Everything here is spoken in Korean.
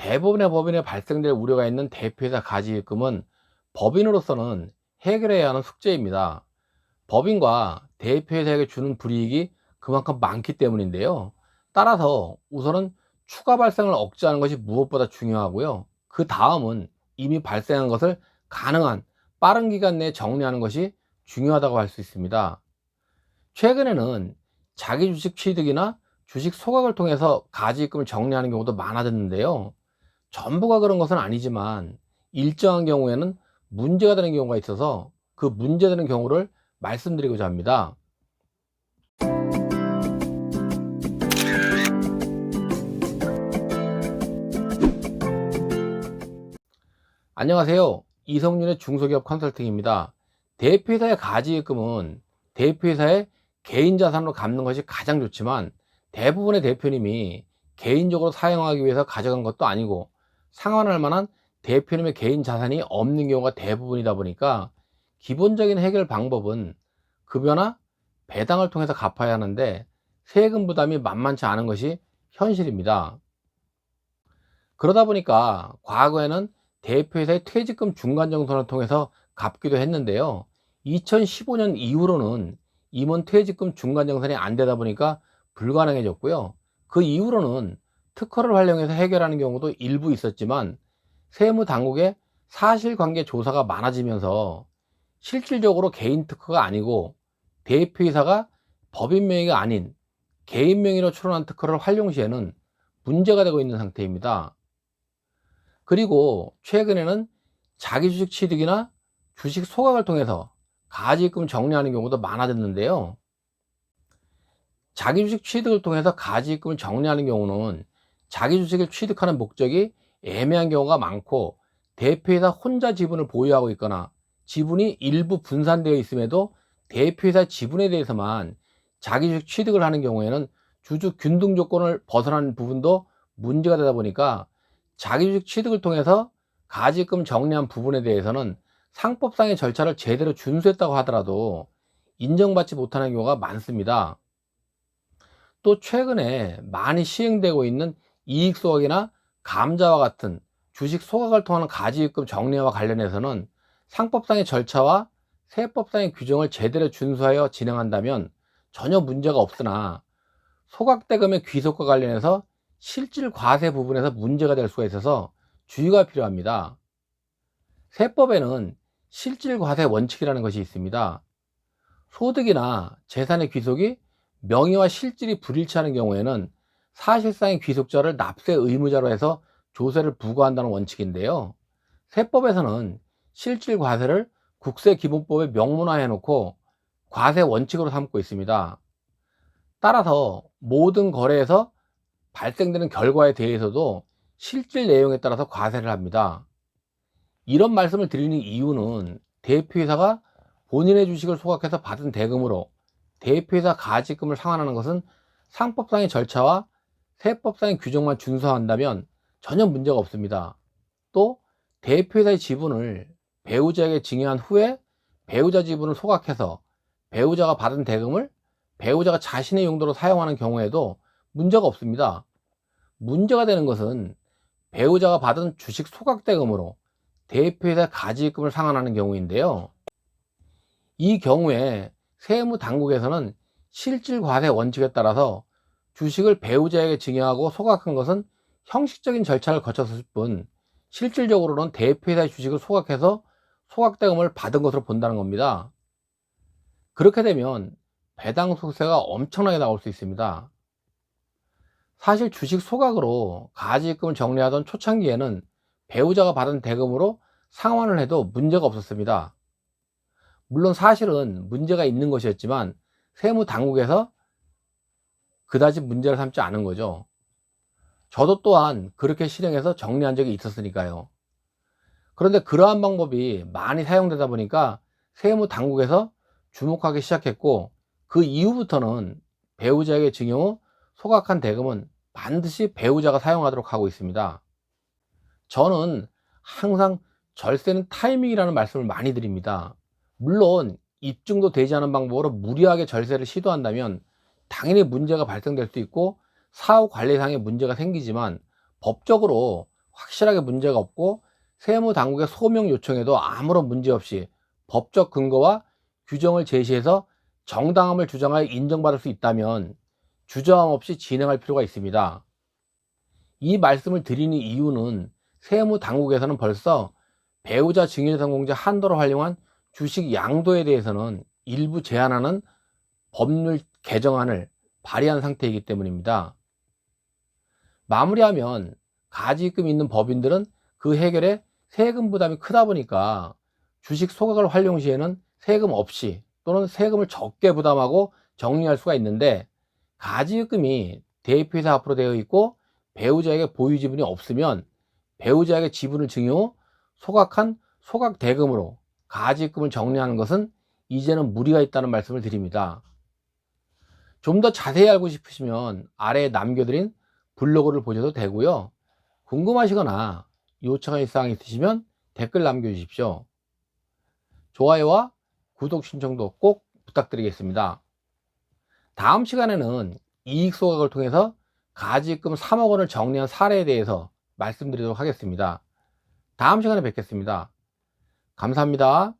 대부분의 법인에 발생될 우려가 있는 대표이사 가지입금은 법인으로서는 해결해야 하는 숙제입니다. 법인과 대표이사에게 주는 불이익이 그만큼 많기 때문인데요. 따라서 우선은 추가 발생을 억제하는 것이 무엇보다 중요하고요. 그 다음은 이미 발생한 것을 가능한 빠른 기간 내에 정리하는 것이 중요하다고 할 수 있습니다. 최근에는 자기 주식 취득이나 주식 소각을 통해서 가지입금을 정리하는 경우도 많아졌는데요. 전부가 그런 것은 아니지만 일정한 경우에는 문제가 되는 경우가 있어서 그 문제되는 경우를 말씀드리고자 합니다. 안녕하세요. 이성윤의 중소기업 컨설팅입니다. 대표이사의 가지입금은 대표이사의 개인 자산으로 갚는 것이 가장 좋지만 대부분의 대표님이 개인적으로 사용하기 위해서 가져간 것도 아니고 상환할 만한 대표님의 개인 자산이 없는 경우가 대부분이다 보니까 기본적인 해결 방법은 급여나 배당을 통해서 갚아야 하는데 세금 부담이 만만치 않은 것이 현실입니다. 그러다 보니까 과거에는 대표이사의 퇴직금 중간정산을 통해서 갚기도 했는데요. 2015년 이후로는 임원 퇴직금 중간정산이 안 되다 보니까 불가능해졌고요. 그 이후로는 특허를 활용해서 해결하는 경우도 일부 있었지만 세무 당국의 사실관계 조사가 많아지면서 실질적으로 개인 특허가 아니고 대표이사가 법인 명의가 아닌 개인 명의로 출원한 특허를 활용 시에는 문제가 되고 있는 상태입니다. 그리고 최근에는 자기 주식 취득이나 주식 소각을 통해서 가지입금 정리하는 경우도 많아졌는데요. 자기 주식 취득을 통해서 가지입금을 정리하는 경우는 자기 주식을 취득하는 목적이 애매한 경우가 많고 대표이사 혼자 지분을 보유하고 있거나 지분이 일부 분산되어 있음에도 대표이사 지분에 대해서만 자기 주식 취득을 하는 경우에는 주주 균등 조건을 벗어나는 부분도 문제가 되다 보니까 자기 주식 취득을 통해서 가지금 정리한 부분에 대해서는 상법상의 절차를 제대로 준수했다고 하더라도 인정받지 못하는 경우가 많습니다. 또 최근에 많이 시행되고 있는 이익 소각이나 감자와 같은 주식 소각을 통한 가지입금 정리와 관련해서는 상법상의 절차와 세법상의 규정을 제대로 준수하여 진행한다면 전혀 문제가 없으나 소각대금의 귀속과 관련해서 실질 과세 부분에서 문제가 될 수가 있어서 주의가 필요합니다. 세법에는 실질 과세 원칙이라는 것이 있습니다. 소득이나 재산의 귀속이 명의와 실질이 불일치하는 경우에는 사실상의 귀속자를 납세 의무자로 해서 조세를 부과한다는 원칙인데요. 세법에서는 실질 과세를 국세 기본법에 명문화해 놓고 과세 원칙으로 삼고 있습니다. 따라서 모든 거래에서 발생되는 결과에 대해서도 실질 내용에 따라서 과세를 합니다. 이런 말씀을 드리는 이유는 대표이사가 본인의 주식을 소각해서 받은 대금으로 대표이사 가지금을 상환하는 것은 상법상의 절차와 세법상의 규정만 준수한다면 전혀 문제가 없습니다. 또 대표이사의 지분을 배우자에게 증여한 후에 배우자 지분을 소각해서 배우자가 받은 대금을 배우자가 자신의 용도로 사용하는 경우에도 문제가 없습니다. 문제가 되는 것은 배우자가 받은 주식 소각 대금으로 대표이사 가지입금을 상환하는 경우인데요. 이 경우에 세무 당국에서는 실질 과세 원칙에 따라서 주식을 배우자에게 증여하고 소각한 것은 형식적인 절차를 거쳤을 뿐 실질적으로는 대표이사의 주식을 소각해서 소각대금을 받은 것으로 본다는 겁니다. 그렇게 되면 배당 소득세가 엄청나게 나올 수 있습니다. 사실 주식 소각으로 가지입금을 정리하던 초창기에는 배우자가 받은 대금으로 상환을 해도 문제가 없었습니다. 물론 사실은 문제가 있는 것이었지만 세무 당국에서 그다지 문제를 삼지 않은 거죠. 저도 또한 그렇게 실행해서 정리한 적이 있었으니까요. 그런데 그러한 방법이 많이 사용되다 보니까 세무 당국에서 주목하기 시작했고 그 이후부터는 배우자에게 증여 후 소각한 대금은 반드시 배우자가 사용하도록 하고 있습니다. 저는 항상 절세는 타이밍이라는 말씀을 많이 드립니다. 물론 입증도 되지 않은 방법으로 무리하게 절세를 시도한다면 당연히 문제가 발생될 수 있고 사후 관리상의 문제가 생기지만 법적으로 확실하게 문제가 없고 세무 당국의 소명 요청에도 아무런 문제 없이 법적 근거와 규정을 제시해서 정당함을 주장하여 인정받을 수 있다면 주저함 없이 진행할 필요가 있습니다. 이 말씀을 드리는 이유는 세무 당국에서는 벌써 배우자 증여성공제 한도를 활용한 주식 양도에 대해서는 일부 제한하는 법률 개정안을 발의한 상태이기 때문입니다. 마무리하면 가지입금 있는 법인들은 그 해결에 세금 부담이 크다 보니까 주식 소각을 활용 시에는 세금 없이 또는 세금을 적게 부담하고 정리할 수가 있는데 가지입금이 대표이사 앞으로 되어 있고 배우자에게 보유 지분이 없으면 배우자에게 지분을 증여 후 소각한 소각 대금으로 가지입금을 정리하는 것은 이제는 무리가 있다는 말씀을 드립니다. 좀 더 자세히 알고 싶으시면 아래에 남겨드린 블로그를 보셔도 되고요. 궁금하시거나 요청하실 사항 있으시면 댓글 남겨주십시오. 좋아요와 구독 신청도 꼭 부탁드리겠습니다. 다음 시간에는 이익 소각을 통해서 가지입금 3억 원을 정리한 사례에 대해서 말씀드리도록 하겠습니다. 다음 시간에 뵙겠습니다. 감사합니다.